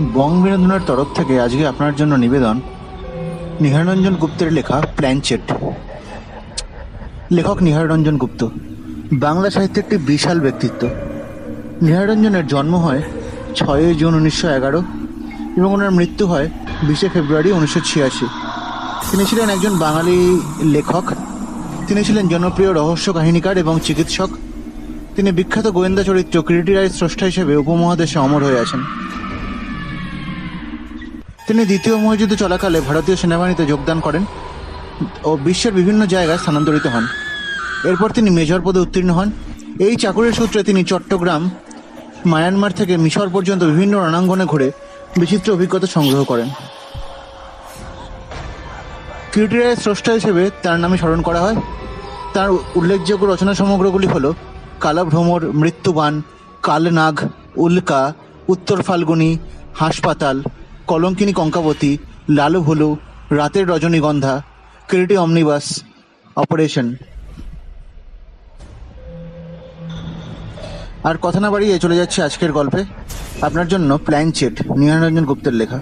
বং বিনোদনের তরফ থেকে আজকে আপনার জন্য নিবেদন নিহারঞ্জন গুপ্তের লেখা প্ল্যানচেট। লেখক নিহারঞ্জন গুপ্ত। বাংলা সাহিত্যের একটি বিশাল ব্যক্তিত্ব। নিহারঞ্জনের জন্ম হয় ছয়ই জুন উনিশশো এগারো এবং ওনার মৃত্যু হয় বিশে ফেব্রুয়ারি উনিশশো ছিয়াশি। তিনি ছিলেন একজন বাঙালি লেখক। তিনি ছিলেন জনপ্রিয় রহস্য কাহিনীকার এবং চিকিৎসক। তিনি বিখ্যাত গোয়েন্দা চরিত্র কিরিটি স্রষ্টা হিসেবে উপমহাদেশে অমর হয়ে আছেন। তিনি দ্বিতীয় মহাযুদ্ধ চলাকালে ভারতীয় সেনাবাহিনীতে যোগদান করেন ও বিশ্বের বিভিন্ন জায়গায় স্থানান্তরিত হন। এরপর তিনি মেজর পদে উত্তীর্ণ হন। এই চাকুরির সূত্রে তিনি চট্টগ্রাম, মায়ানমার থেকে মিশর পর্যন্ত বিভিন্ন রণাঙ্গনে ঘুরে বিচিত্র অভিজ্ঞতা সংগ্রহ করেন। কিরিটি রায়ের স্রষ্টা হিসেবে তার নামে স্মরণ করা হয়। তার উল্লেখযোগ্য রচনা সমগ্রগুলি হল কালাভ্রমর মৃত্যুবান কালনাগ, উল্কা, উত্তর ফাল্গুনি, হাসপাতাল কলঙ্কিনী কঙ্কাবতী, লালু ভুলু, রাতের রজনীগন্ধা, কিরিটি অমনিবাস, অপারেশন। আর কথা না বাড়িয়ে চলে যাচ্ছে আজকের গল্পে। আপনার জন্য প্ল্যানচেট নিহারঞ্জন গুপ্তের লেখা।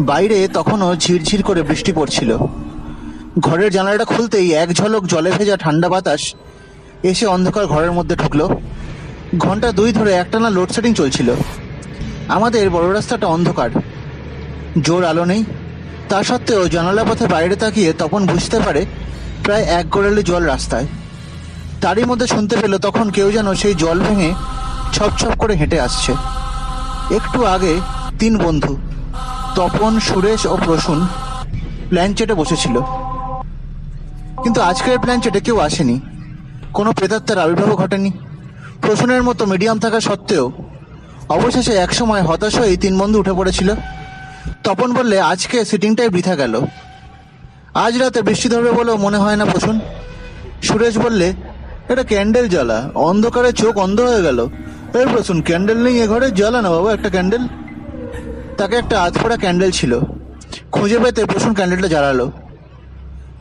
বাইরে তখনও ঝিরঝির করে বৃষ্টি পড়ছিল। ঘরের জানালাটা খুলতেই এক ঝলক জলে ভেজা ঠান্ডা বাতাস এসে অন্ধকার ঘরের মধ্যে ঢুকলো। ঘণ্টা দুই ধরে একটানা লোডশেডিং চলছিল। আমাদের বড় রাস্তাটা অন্ধকার। জোর আলো নেই। তা সত্ত্বেও জানালা পথে বাইরে তাকিয়ে তখন বুঝতে পারে প্রায় এক গোড়ালি জল রাস্তায়। তারই মধ্যে শুনতে পেল তখন কেউ যেন সেই জল ভেঙে ছপ ছপ করে হেঁটে আসছে। একটু আগে তিন বন্ধু, তপন, সুরেশ ও প্রসূন, প্ল্যানচেটে বসেছিল। কিন্তু আজকের প্ল্যানচেটে কেউ আসেনি। কোনো প্রেতাত্মার আবির্ভাব ঘটেনি। প্রসূনের মতো মিডিয়াম থাকা সত্ত্বেও অবশেষে একসময় হতাশ হয়ে তিন বন্ধু উঠে পড়েছিল। তপন বললে, আজকে সিটিংটাই বৃথা গেল। আজ রাতে বৃষ্টি ধরবে বলেও মনে হয় না প্রসূন সুরেশ বললে, এটা ক্যান্ডেল জ্বালা। অন্ধকারে চোখ অন্ধ হয়ে গেল। এই প্রসূন ক্যান্ডেল নেই এ ঘরে। জ্বালা না বাবা, একটা ক্যান্ডেল। তাকে একটা আধফোড়া ক্যান্ডেল ছিল। খুঁজে পেতে প্রসূন ক্যান্ডেলটা জ্বালালো।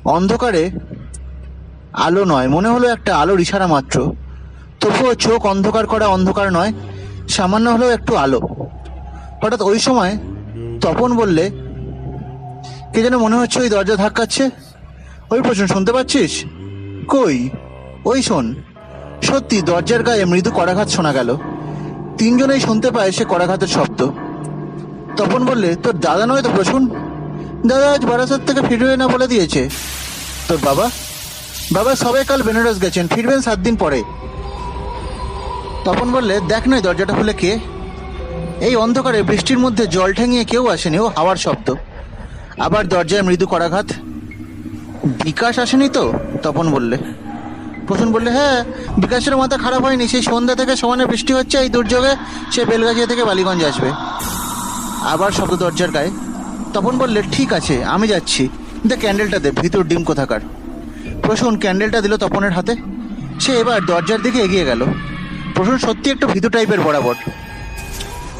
অন্ধকারে আলো নয়, মনে হলো একটা আলোর ইশারা মাত্র। তবুও চোখ অন্ধকার করা অন্ধকার নয়। সামান্য হলেও একটু আলো। হঠাৎ ওই সময় তপন বললে, কে যেন মনে হচ্ছে ওই দরজা ধাক্কাচ্ছে? ওই প্রশ্ন শুনতে পাচ্ছিস? কই? ওই শোন, সত্যি দরজার গায়ে মৃদু করাঘাত শোনা গেল। তিনজনেই শুনতে পায় সে করাঘাতের শব্দ। তপন বললে, তোর দাদা নয় তো প্রসূন? দাদা আজ বারাসাত থেকে ফিরবে না বলে দিয়েছে। তোর বাবা? বাবা সবাই কাল বেনারস গেছেন, ফিরবেন সাত দিন পরে। তপন বললে, দেখ নয়, দরজাটা খুলে কে? এই অন্ধকারে বৃষ্টির মধ্যে জল ঠেঙিয়ে কেউ আসেনি, ও হাওয়ার শব্দ। আবার দরজায় মৃদু করাঘাত। বিকাশ আসেনি তো? তপন বললে। প্রসূন বললে হ্যাঁ বিকাশের মাথা খারাপ হয়নি, সেই সন্ধ্যা থেকে সমানে বৃষ্টি হচ্ছে, এই দুর্যোগে সে বেলগাছিয়া থেকে বালিগঞ্জ আসবে। আবার শব্দ দরজার গায়ে। তপন বললে, ঠিক আছে, আমি যাচ্ছি। দে ক্যান্ডেলটা দে, ভিতর ডিম কোথাকার? প্রসূন ক্যান্ডেলটা দিল তপনের হাতে। সে এবার দরজার দিকে এগিয়ে গেল। প্রসূন সত্যি একটু ভীতু টাইপের বরাবর।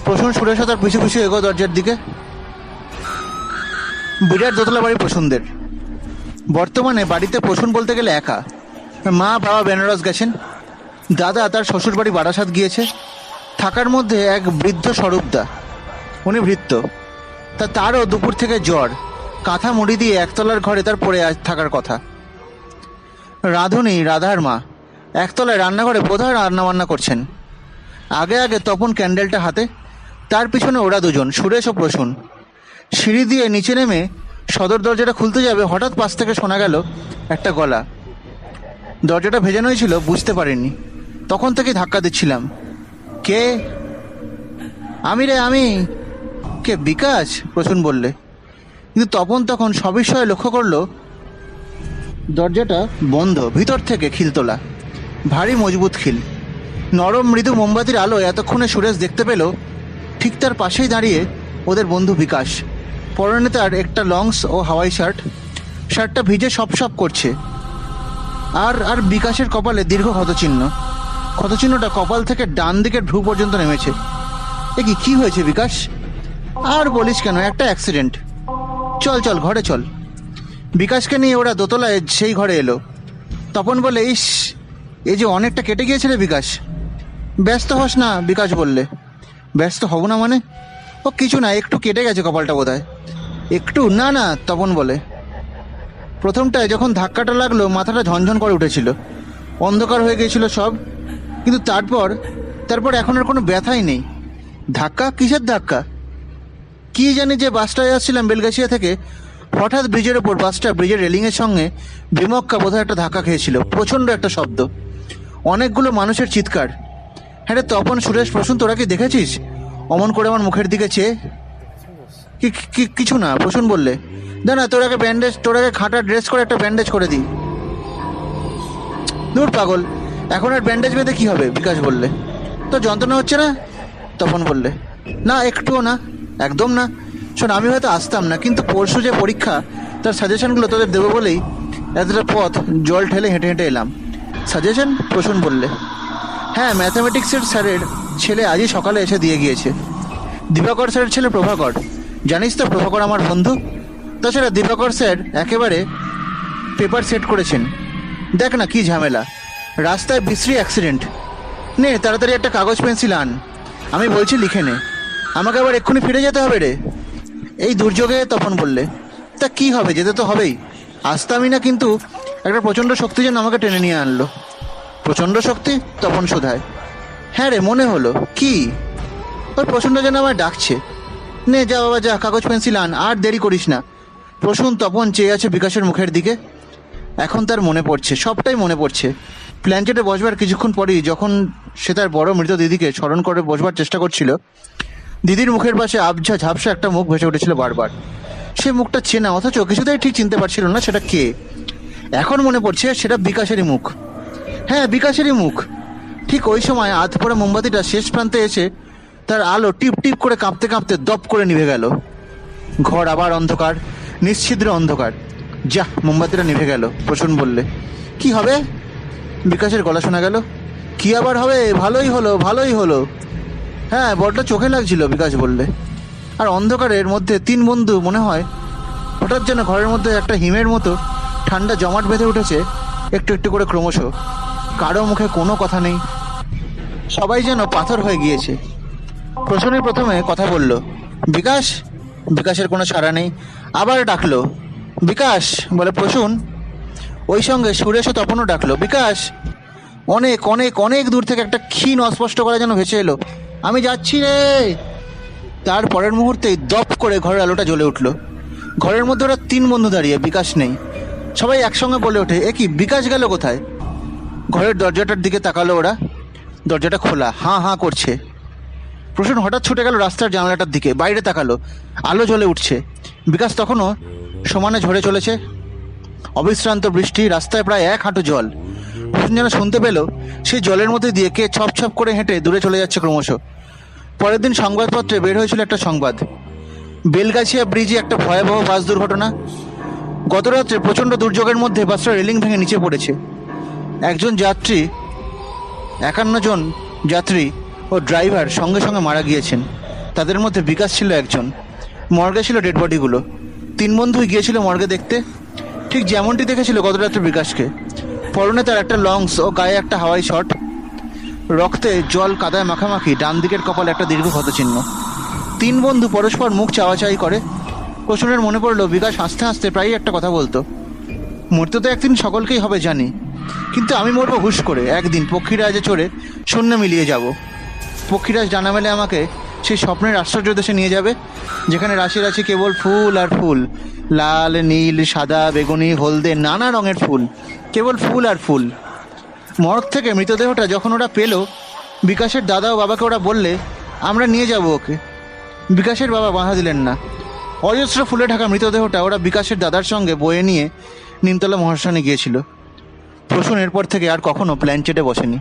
প্রসূন সুরেশ তার পিছু পিছু এগো দরজার দিকে। বিরাট দোতলা বাড়ি প্রসূনদের। বর্তমানে বাড়িতে প্রসূন বলতে গেলে একা। মা, বাবা বেনারস গেছেন। দাদা তার শ্বশুর বাড়ি বারাসাত গিয়েছে। থাকার মধ্যে এক বৃদ্ধ স্বরূপদা। উনি ভৃত্য। তা তারও দুপুর থেকে জ্বর। কাঁথা মুড়ি দিয়ে একতলার ঘরে তার পড়ে থাকার কথা। রাধুনী, রাধার মা। একতলায় রান্নাঘরে বোধহয় রান্নাবান্না করছেন। আগে আগে তপন ক্যান্ডেলটা হাতে, তার পিছনে ওরা দুজন, সুরেশ ও প্রসূন। সিঁড়ি দিয়ে নিচে নেমে সদর দরজাটা খুলতে যাবে, হঠাৎ পাশ থেকে শোনা গেল একটা গলা। দরজাটা ভেজানোই ছিল, বুঝতে পারিনি তখন থেকে ধাক্কা দিচ্ছিলাম। কে? আমি রে, আমি। কে, বিকাশ? প্রসূন বললে। কিন্তু তপন তখন সবিষয়ে লক্ষ্য করল, দরজাটা বন্ধ, ভিতর থেকে খিল তোলা ভারী মজবুত খিল। নরম মৃদু মোমবাতির আলো এতক্ষণে সুরেশ দেখতে পেল, ঠিক তার পাশেই দাঁড়িয়ে ওদের বন্ধু বিকাশ। পরনে তার একটা লংস ও হাওয়াই শার্ট। শার্টটা ভিজে সপ সপ করছে। আর আর বিকাশের কপালে দীর্ঘ ক্ষতচিহ্ন। ক্ষতচিহ্নটা কপাল থেকে ডান দিকের ভ্রু পর্যন্ত নেমেছে। এ কি কি হয়েছে বিকাশ? আর বলিস কেন, একটা অ্যাক্সিডেন্ট। চল চল, ঘরে চল। বিকাশকে নিয়ে ওরা দোতলায় সেই ঘরে এলো। তপন বলে, ইস এই যে অনেকটা কেটে গিয়েছে রে বিকাশ। ব্যস্ত হস না, বিকাশ বললে। ব্যস্ত হব না মানে? ও, কিছু না, একটু কেটে গেছে কপালটা বোধ একটু? না না, তপন বলে। প্রথমটায় যখন ধাক্কাটা লাগল, মাথাটা ঝনঝন করে উঠেছিল। অন্ধকার হয়ে গিয়েছিল সব। কিন্তু তারপর তারপর এখন আর কোনো ব্যথাই নেই। ধাক্কা? কিসের ধাক্কা? কি জানি যে বাসটায় আসছিলাম বেলগাছিয়া থেকে, হঠাৎ ব্রিজের ওপর, বাসটা ব্রিজের রেলিংয়ের সঙ্গে বিমক্কা বোধহয় একটা ধাক্কা খেয়েছিল। প্রচণ্ড একটা শব্দ। অনেকগুলো মানুষের চিৎকার। হ্যাঁ রে তপন, সুরেশ, প্রসূন, তোরা কি দেখেছিস? অমন করে আমার মুখের দিকে চেয়ে। কি কিছু না, প্রসূন বললে। না না, তোরাকে ব্যান্ডেজ তোরাকে খাটা ড্রেস করে একটা ব্যান্ডেজ করে দিই। দূর পাগল, এখন আর ব্যান্ডেজ বেঁধে কি হবে? বিকাশ বললে। তো যন্ত্রণা হচ্ছে না? তপন বললে। না, একটুও না, একদম না। শোন, আমি হয়তো আসতাম না, কিন্তু পরশু যে পরীক্ষা, তার সাজেশনগুলো তোদের দেবো বলেই এতটা পথ জল ঠেলে হেঁটে হেঁটে এলাম। সাজেশন প্রসূন বললে। হ্যাঁ ম্যাথামেটিক্সের স্যারের ছেলে আজই সকালে এসে দিয়ে গিয়েছে। দিবাকর স্যারের ছেলে প্রভাকর। জানিস তো প্রভাকর আমার বন্ধু? তাছাড়া দিবাকর স্যার একেবারে পেপার সেট করেছেন। দেখ না কি ঝামেলা। রাস্তায় বিশ্রী অ্যাক্সিডেন্ট নে, তাড়াতাড়ি একটা কাগজ পেন্সিল আন। আমি বলছি লিখে নে। আমাকে আবার এক্ষুনি ফিরে যেতে হবে রে। এই দুর্যোগে তখন বললে। তা কি হবে? যেতে তো হবেই। আসতামই না কিন্তু একটা প্রচণ্ড শক্তি যেন আমাকে টেনে নিয়ে আনলো। প্রচণ্ড শক্তি তপন শোধায়। হ্যাঁ রে, মনে হলো। কি? ওই প্রচণ্ড যেন আমায় ডাকছে। নে, যা বাবা, যা, কাগজ, পেন্সিল আন, আর দেরি করিস না। প্রসূন তপন চেয়ে আছে বিকাশের মুখের দিকে। এখন তার মনে পড়ছে, সবটাই মনে পড়ছে। প্ল্যানচেটে বসবার কিছুক্ষণ পরেই যখন সে তার বড় মৃত দিদিকে স্মরণ করে বসবার চেষ্টা করছিল, দিদির মুখের পাশে আবঝা ঝাপসা একটা মুখ ভেসে উঠেছিল বারবার। সে মুখটা চেনা, অথচ কিছুতেই ঠিক চিনতে পারছিল না সেটা কে। এখন মনে পড়ছে সেটা বিকাশেরই মুখ। হ্যাঁ বিকাশেরই মুখ। ঠিক ওই সময় আধ পড়া মোমবাতিটা শেষ প্রান্তে এসে তার আলো টিপ টিপ করে কাঁপতে কাঁপতে দপ করে নিভে গেল। ঘর আবার অন্ধকার, নিশ্ছিদ্র অন্ধকার। যা, মোমবাতিটা নিভে গেল, প্রসূন বললে। কি হবে? বিকাশের গলা শোনা গেল। কি আবার হবে? ভালোই হলো ভালোই হলো। হ্যাঁ বড্ড চোখে লাগছিল, বিকাশ বললে। আর অন্ধকারের মধ্যে তিন বন্ধু, মনে হয়, হঠাৎ যেন ঘরের মধ্যে একটা হিমের মতো ঠান্ডা জমাট বেঁধে উঠেছে, একটু একটু করে ক্রমশ। কারও মুখে কোনো কথা নেই। সবাই যেন পাথর হয়ে গিয়েছে। প্রসূনের প্রথমে কথা বলল, বিকাশ, বিকাশের কোনো সাড়া নেই। আবার ডাকলো, বিকাশ, বলে প্রসূন। ওই সঙ্গে সুরেশও তপনও ডাকলো, বিকাশ, অনেক অনেক অনেক দূর থেকে একটা ক্ষীণ অস্পষ্ট করা যেন ভেসে এলো, আমি যাচ্ছি রে! তার পরের মুহূর্তেই দপ করে ঘরের আলোটা জ্বলে উঠল। ঘরের মধ্যে ওরা তিন বন্ধু দাঁড়িয়ে, বিকাশ নেই। সবাই একসঙ্গে বলে ওঠে, এ কি, বিকাশ গেল কোথায়? ঘরের দরজাটার দিকে তাকালো ওরা। দরজাটা খোলা, হাঁ হাঁ করছে। প্রসূন হঠাৎ ছুটে গেল রাস্তার জানালাটার দিকে, বাইরে তাকালো, আলো জ্বলে উঠছে। বিকাশ তখনও সমানে ঝরে চলেছে। অবিশ্রান্ত বৃষ্টি, রাস্তায় প্রায় এক হাঁটু জল। প্রসূন যেন শুনতে পেল, সেই জলের মধ্যে দিয়ে কে ছপ ছপ করে হেঁটে দূরে চলে যাচ্ছে ক্রমশ। পরের দিন সংবাদপত্রে বের হয়েছিল একটা সংবাদ। বেলগাছিয়া ব্রিজে একটা ভয়াবহ বাস দুর্ঘটনা। গত রাত্রে প্রচণ্ড দুর্যোগের মধ্যে বাসটা রেলিং ভেঙে নিচে পড়েছে। একজন যাত্রী, একান্ন জন যাত্রী ও ড্রাইভার সঙ্গে সঙ্গে মারা গিয়েছেন। তাদের মধ্যে বিকাশ ছিল একজন। মর্গে ছিল ডেড বডিগুলো। তিন বন্ধুই গিয়েছিল মর্গে দেখতে। ঠিক যেমনটি দেখেছিল গত রাত্রে বিকাশকে। পরনে তার একটা লংস ও গায়ে একটা হাওয়াই শট রক্তে জল কাদায় মাখামাখি ডান দিকের কপালে একটা দীর্ঘ ক্ষতচিহ্ন। তিন বন্ধু পরস্পর মুখ চাওয়াচাই করে। প্রশ্নের মনে পড়ল, বিকাশ হাসতে হাসতে প্রায়ই একটা কথা বলতো। মরতে তো একদিন সকলকেই হবে, জানি। কিন্তু আমি মরবো হুশ করে, একদিন পক্ষীরাজে চড়ে শূন্য মিলিয়ে যাব। পক্ষীরাজ ডানা মেলে আমাকে সেই স্বপ্নের আশ্চর্য দেশে নিয়ে যাবে, যেখানে রাশি রাশি কেবল ফুল আর ফুল। লাল, নীল, সাদা, বেগুনি, হলদে, নানা রঙের ফুল, কেবল ফুল আর ফুল। মরগ থেকে মৃতদেহটা যখন ওরা পেল, বিকাশের দাদা ও বাবাকে ওরা বললে, আমরা নিয়ে যাব ওকে। বিকাশের বাবা বাধা দিলেন না। অজস্র ফুলে ঢাকা মৃতদেহটা ওরা বিকাশের দাদার সঙ্গে বয়ে নিয়ে নিমতলা মহাশ্মশানে গিয়েছিল। প্রসূন এরপর থেকে আর কখনো প্ল্যান চেটে বসেনি।